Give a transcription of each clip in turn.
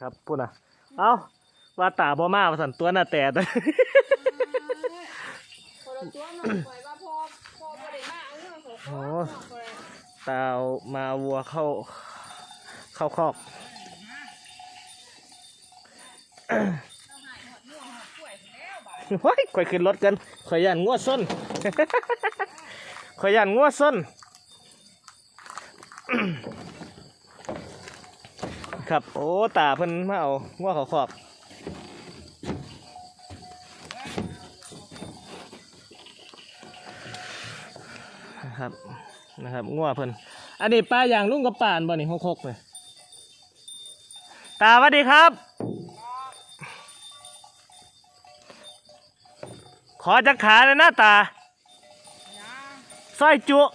ครับพูดนะเอ้าว่าตาบ่มาว่าสันตัวหน้าแต่คนละตัวหน่อยปล่อยว่าพอพอบ่ได้มาเอาเรื่องของเขาเอาไปตาเอามาวัวเข้า เข้าคอกเฮ้ยข่อยขึ้นรถกันข่อยย่านงัวส้น ข่อยย่านงัวส้น ครับ โอ้ตาเพิ่นมาเอางัวเขาคอกนะครับนะครับงัวเพิ่นอันนี้ปลาอย่างลุงกับป่านบ่นี่หกหกเลยตาสวัสดีครับ ขอจักขาเลยนะตาสร้อยจุข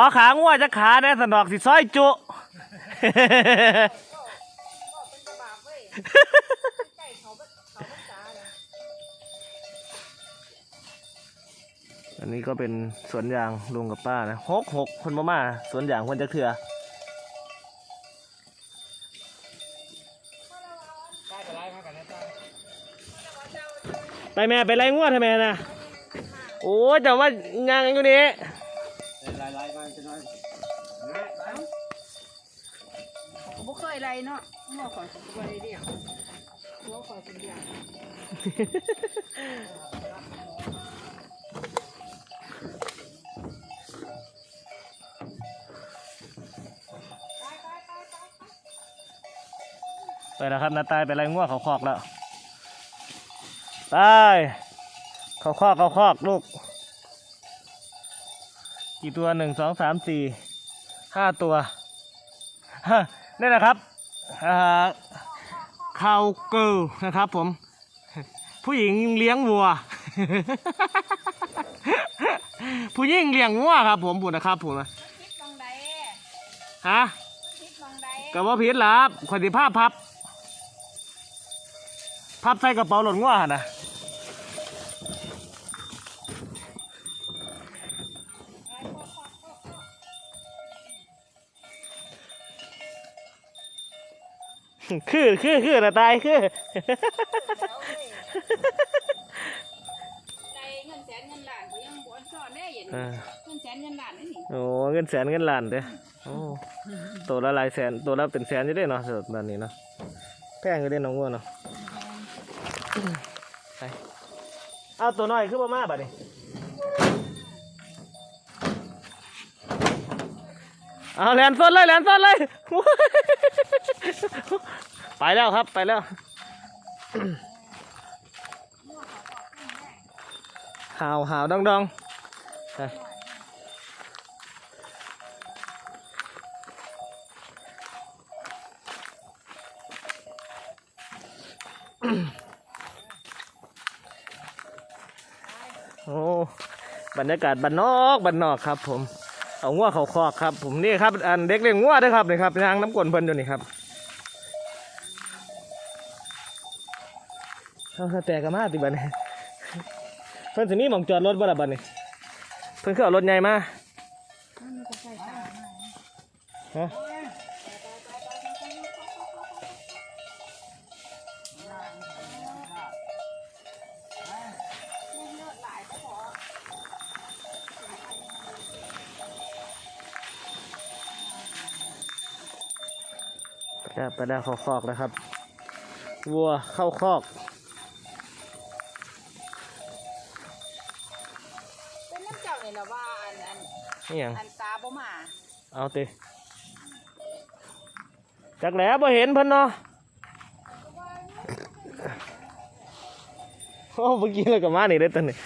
อขางัวจักขาได้สนอกสิสร้อยจุ อันนี้ก็เป็นสวนยางลุงกับป้านะหกหกคนมามาสวนยางคนจะเถื่อไปไล่มากันนะจ๊ะไปแม่ไปไล่งัวทำไมนะ โอ้แต่ว่ายางอยู่นี่ เคยไรเนาะหัวขอยบ่ได้เรียกหัวขอยเป็นเดียวไปแล้วครับนาตายไปไล่งัวเขาคอกแล้วไปเขาคอกเขาคอกลูก กี่ตัวหนึ่งสองสามสี่ห้าตัว ฮะนี่แหละครับ คาวเกิลนะครับผม ผู้หญิงเลี้ยงวัว ผู้หญิงเลี้ยงวัวครับ ผมผมนะครับผมคิดมองใดฮะกับว่าพิษล่ะครับคุณภาพพับ พับใส่กระเป๋าหล่นงัวนะ คือคือคือนะตายคือใจเงินแสนเงินล้านก็ยังบ่อนซ่อนได้อย่างเอนี้อเงินแสนเงินล้านนี่นี่โอ้เงินแสนเงินล้านเด้อโอ้ตัวละหลายแสนตัวละเป็นแสนจะได้เนาะสำหรับแบบนี้เนาะแพงก็ได้น้องงัวเนาะไปเอาตัวน้อยขึ้นมามาบัดนี้เอาแลนส้นเลยแลนส้นเลย ไปแล้วครับไปแล้ว หาวหาวดองดองโอ้บรรยากาศบ้านนอกบ้านนอกครับ ผม เอางัวเขาคอกครับ ผมนี่ครับ อันเด็กเลี้ยงงัวด้วยครับนี่ครับทางน้ำกลนเพลินอยู่นี่ครับ เอาแต่กระมาติบัดนี้เพิ่นสิมีหมองจอดรถบ่ล่ะบัดนี้เพิ่นคือเอารถใหญ่มาฮะไปแล้วไปแล้วเข้าคอกแล้วครับ วัวเข้าคอก นน้ำเจ้านี่แหละว่าอันอันนี่หยังอันตาบ่มาเอาติจักแหล้วบ่เห็นเพิ่นเนาะโอ้เมื่อกี้เราก็มานี่ได้อตันนี่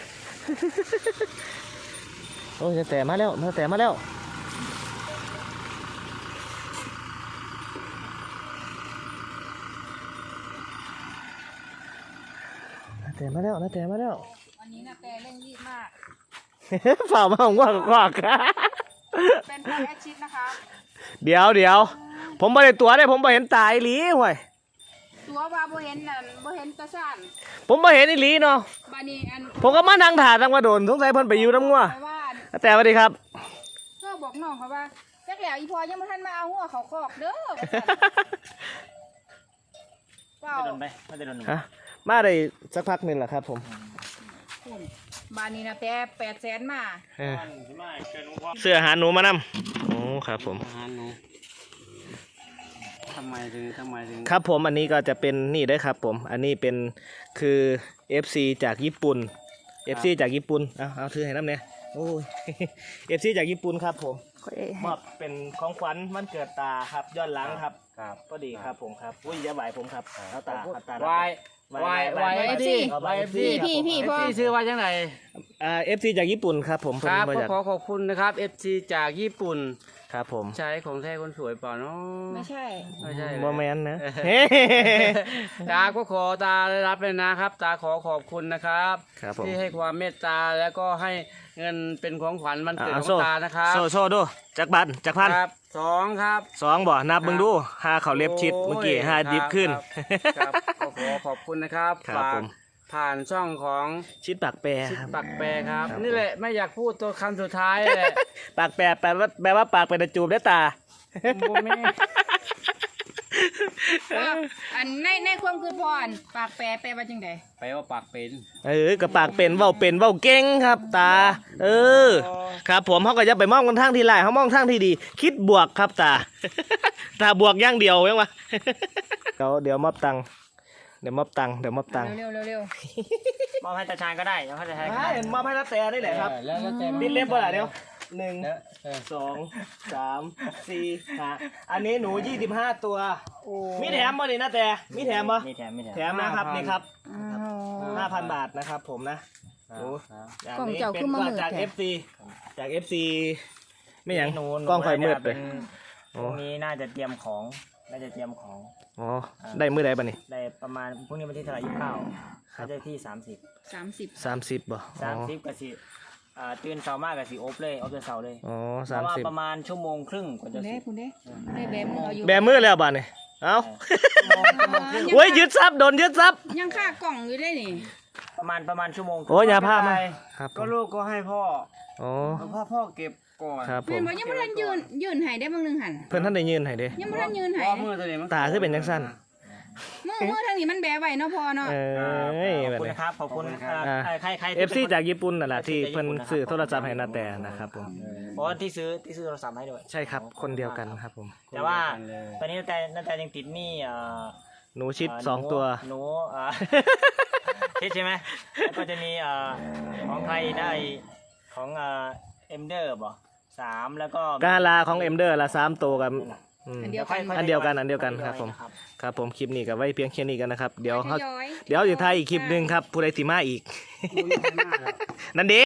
โอ้ยแต่มาแล้วมาแต่มาแล้วนาแต่มาแล้วนาแต่มาแล้ววันนี้นะแต่เร่งรีบมาก ฝ่ามาของว่าขวากเป็นพระอาชิตนะคะ เดี๋ยวเดี๋ยวผมบ่ได้ตัวได้ผมบ่เห็นตายหลีห่วยตัวว่าบ่เห็นนั่นบ่เห็นตาซ่านผมบ่เห็นอีหลีเนาะบานี้อันผมก็มานั่งถ่าตั้งมาโดนสงสัยเพิ่นไปอยู่น้ำงัวเพราะว่าอันแต่สวัสดีครับก็บอกน้องเขาว่าจักแล้วอีพอยังบ่ทันมาเอาหัวเขาคอกเด้อเปล่าไม่โดนไปไม่ได้โดนฮะมาได้สักพักหนึงแหละครับผม คุณ บ้านนี้นะแต่แปดแสนมาเออใช่ไหมเกินพ่อเสื้ออาหารหนูมานำโอ้ครับผมอาหารหนูทำไมถึงทำไมถึงครับผมอันนี้ก็จะเป็นนี่ด้วยครับผมอันนี้เป็นคือ FC จากญี่ปุ่น FC จากญี่ปุ่นเอาเอาถือให้น้ำเนี่ยโอ้ย FC จากญี่ปุ่นครับผมมอบเป็นของขวัญวันเกิดตาครับย้อนหลังครับครับพอดีครับผมครับอุ้ยอย่าบ่ายผมครับเอาตาเอาตาวายวาย วายเอฟซีวายเอฟซี พี่พี่พี่พ่อเอฟซีชื่อว่าจังไง อ่า FC จากญี่ปุ่นครับผมครับเพิ่นก็มาจากขอขอบคุณนะครับเอฟซีจากญี่ปุ่นครับผมใช้ของแท้คนสวยเปล่าเนาะไม่ใช่ไม่ใช่โมแมนนะตาก็ขอตาได้รับเลยนะครับ ตาขอขอบคุณนะครับครับผมที่ให้ความเมตตาแล้วก็ให้เงินเป็นของขวัญวันเกิดอ่าขอโซ่งตานะครับโซ่โซ่ดูจากบัตรจากพันครับสองครับสองบ่นับมึงดูห้าเขาเล็บชิดเมื่อกี้ห้าดิบขึ้นครับก็ขอขอบคุณนะครับครับฝาก ผมผ่านช่องของชิดปากแปรชิดครับ ปักแปรครับ ครับ นี่แหละไม่อยากพูดตัวคำสุดท้ายแหละปากแปรแปลว่าแปลว่าปากเป็นจูบได้ตาโมเมว่าอันในในความคือพรปากแปรแปลว่าจังไดไปว่าปากเป็นเออกับปากเป็นเว้าเป็นเว้าเก่งครับ ตา เออ ครับผมเขาก็จะไปมองกันทางที่ไรเขามองทางที่ดี คิดบวกครับตา ตาบวกอย่างเดียวยังวะเดี๋ยวเดี๋ยวมอบตังค์ เดี๋ยวมอบตังค์เดี๋ยวมอบตังค์เร็วเร็วเร็วมอบให้ตาชานก็ได้มอบให้ตาชานก็ใช่ได้ มอบให้นัแต่นี่แหละครับแล้วแล้วแต่บินเล็บบ่ล่ะเดี๋ยวหนึ่งแล้วเออสองสามสี่ห้าอันนี้หนูยี่สิบห้าตัว มีแถมบ่นี่นะแต่มีแถมบ่มีแถมมีแถมแถมนะครับนี่ครับอ้าวห้าพันบาทนะครับผมนะครับโอ้ครับอย่างกล้องนี้เจ้าเป็นขึ้นมาว่ามืดจากแท้ FC จาก FC ไม่หยังหนูหนูกล้องไฟมืดเลย พรุ่งนี้น่าจะเตรียมของ น่าจะเตรียมของ อ๋อ ได้มือใดบ่นี่ได้ประมาณพรุ่งนี้วันที่เท่าไหร่ยี่สิบเก้าครับได้ที่สามสิบสามสิบสามสิบบ่สามสิบกับสิอ่าตื่นเช้ามากกับสิโอบเลยโอบแต่เช้าเลยอ๋อเพสามราะว่าสิบประมาณชั่วโมงครึ่งกว่าจะเด้เสร็จคุณเด้ได้แบมือเอาอยู่แบมือแล้วบ่นี่เอ้าชั่วโมงชั่วโมงครึ่งโอ้ยยึดซับโดนยึดซับยังค่ากล่องอยู่ได้นี่ประมาณประมาณชั่วโมงครึ่งโอ้ยอย่าพามาไเป็นไรครับผก็มลูกก็ให้พ่ออ๋อ พ่อพ่อเก็บ ก่อนครับผแม่นมบ่ยังบ่ทันยืนยืนให้ได้บางหนึงหันเพื่อนท่านได้ยืนให้เด้ ยังบ่ทันยืนให้พ่อมือตัวนี้มันตาคือเป็นจังซั่น มือมือทางนี้มันแบไว้เนาะพอเนาะเอ้ยขอบแบบคุณนี้นะครับขอบคุณอ่าอ่าใครใคร FC จากญี่ปุ่นนั่นแหละที่เพิ่นซื้อโทรศัพท์ให้นาแต่นะครับผมเพราะว่าที่ซื้อที่ซื้อโทรศัพท์ให้ด้วย ใช่ครับคนเดียวกันครับผมแต่ว่าตอนนี้นาแต่นาแต่ยังติดหนี้อ่าหนูชิดาสองตัว หนูอ่าคิดใช่ไหมแล้วก็จะมีอ่าของใครได้ของอ่าเอ็มเดอร์บ่ สามแล้วก็มีกาลาของเอ็มเดอร์ละสามตัวกับอืมอันเดียวกัน ค่ๆอันเดียวกันอันเดียวกันทครับผมนะครับ ครับผมคลิปนี้ก็ไว้เพียงแค่นี้กันนะครับ เดี๋ยวเขาทยอยเดี๋ยวจะถ่ายอีกคลิปหนึ่งครับผู้ใดสิมาอีก นั่นเด้